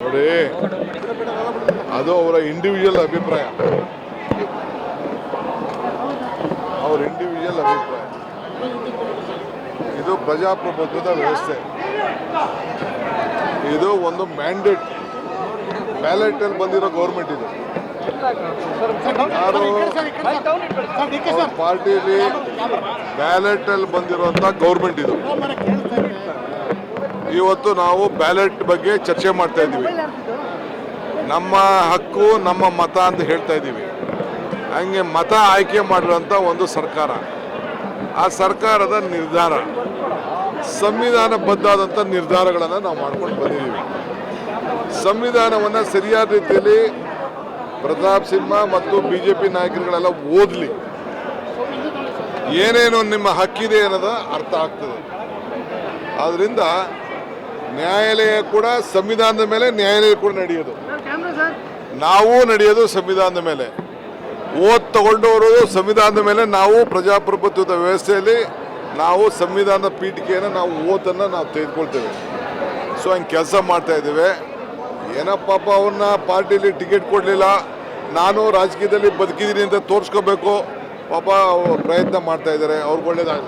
ನೋಡಿ. ಅದು ಅವರ ಇಂಡಿವಿಜುವಲ್ ಅಭಿಪ್ರಾಯ. ಅವ್ರ ಇಂಡಿವಿಜುವಲ್ ಅಭಿಪ್ರಾಯ. ಇದು ಪ್ರಜಾಪ್ರಭುತ್ವದ ವ್ಯವಸ್ಥೆ. ಇದು ಒಂದು ಮ್ಯಾಂಡೇಟ್ ಬ್ಯಾಲೆಟ್ ಅಲ್ಲಿ ಬಂದಿರೋ ಗೌರ್ಮೆಂಟ್ ಇದು. ಯಾರು? ಪಾರ್ಟಿಲಿ ಬ್ಯಾಲೆಟ್ ಅಲ್ಲಿ ಬಂದಿರುವಂತ ಗೌರ್ಮೆಂಟ್ ಇದು. ಇವತ್ತು ನಾವು ಬ್ಯಾಲೆಟ್ ಬಗ್ಗೆ ಚರ್ಚೆ ಮಾಡ್ತಾ ಇದ್ದೀವಿ. ನಮ್ಮ ಹಕ್ಕು, ನಮ್ಮ ಮತ ಅಂತ ಹೇಳ್ತಾ ಇದ್ದೀವಿ. ಹಂಗೆ ಮತ ಆಯ್ಕೆ ಮಾಡಿರೋಂಥ ಒಂದು ಸರ್ಕಾರ. ಆ ಸರ್ಕಾರದ ನಿರ್ಧಾರ ಸಂವಿಧಾನಬದ್ಧಾದಂಥ ನಿರ್ಧಾರಗಳನ್ನು ನಾವು ಮಾಡ್ಕೊಂಡು ಬಂದಿದ್ದೀವಿ. ಸಂವಿಧಾನವನ್ನು ಸರಿಯಾದ ರೀತಿಯಲ್ಲಿ ಪ್ರತಾಪ್ ಸಿಂಹ ಮತ್ತು ಬಿ ಜೆ ಪಿ ನಾಯಕರುಗಳೆಲ್ಲ ಓದಲಿ. ಏನೇನು ನಿಮ್ಮ ಹಕ್ಕಿದೆ ಅನ್ನೋದು ಅರ್ಥ ಆಗ್ತದೆ. ಆದ್ದರಿಂದ ನ್ಯಾಯಾಲಯ ಕೂಡ ಸಂವಿಧಾನದ ಮೇಲೆ ನ್ಯಾಯಾಲಯ ಕೂಡ ನಡೆಯೋದು. ನಾವು ನಡೆಯೋದು ಸಂವಿಧಾನದ ಮೇಲೆ. ಓದ್ ತಗೊಂಡವರು ಸಂವಿಧಾನದ ಮೇಲೆ ನಾವು ಪ್ರಜಾಪ್ರಭುತ್ವದ ವ್ಯವಸ್ಥೆಯಲ್ಲಿ ನಾವು ಸಂವಿಧಾನದ ಪೀಠಿಕೆಯನ್ನು ನಾವು ಓದನ್ನು ನಾವು ತೆಗೆದುಕೊಳ್ತೇವೆ. ಸೊ ಹಂಗೆ ಕೆಲಸ ಮಾಡ್ತಾ ಇದ್ದೇವೆ. ಏನೋ ಅವನ್ನ ಪಾರ್ಟಿಯಲ್ಲಿ ಪಾರ್ಟಿಲಿ ಟಿಕೆಟ್ ಕೊಡಲಿಲ್ಲ. ನಾನು ರಾಜಕೀಯದಲ್ಲಿ ಬದುಕಿದ್ದೀನಿ ಅಂತ ತೋರಿಸ್ಕೋಬೇಕು. ಪಾಪ ಪ್ರಯತ್ನ ಮಾಡ್ತಾ ಇದ್ದಾರೆ. ಅವ್ರಿಗೆ ಒಳ್ಳೇದಾಗಲಿ.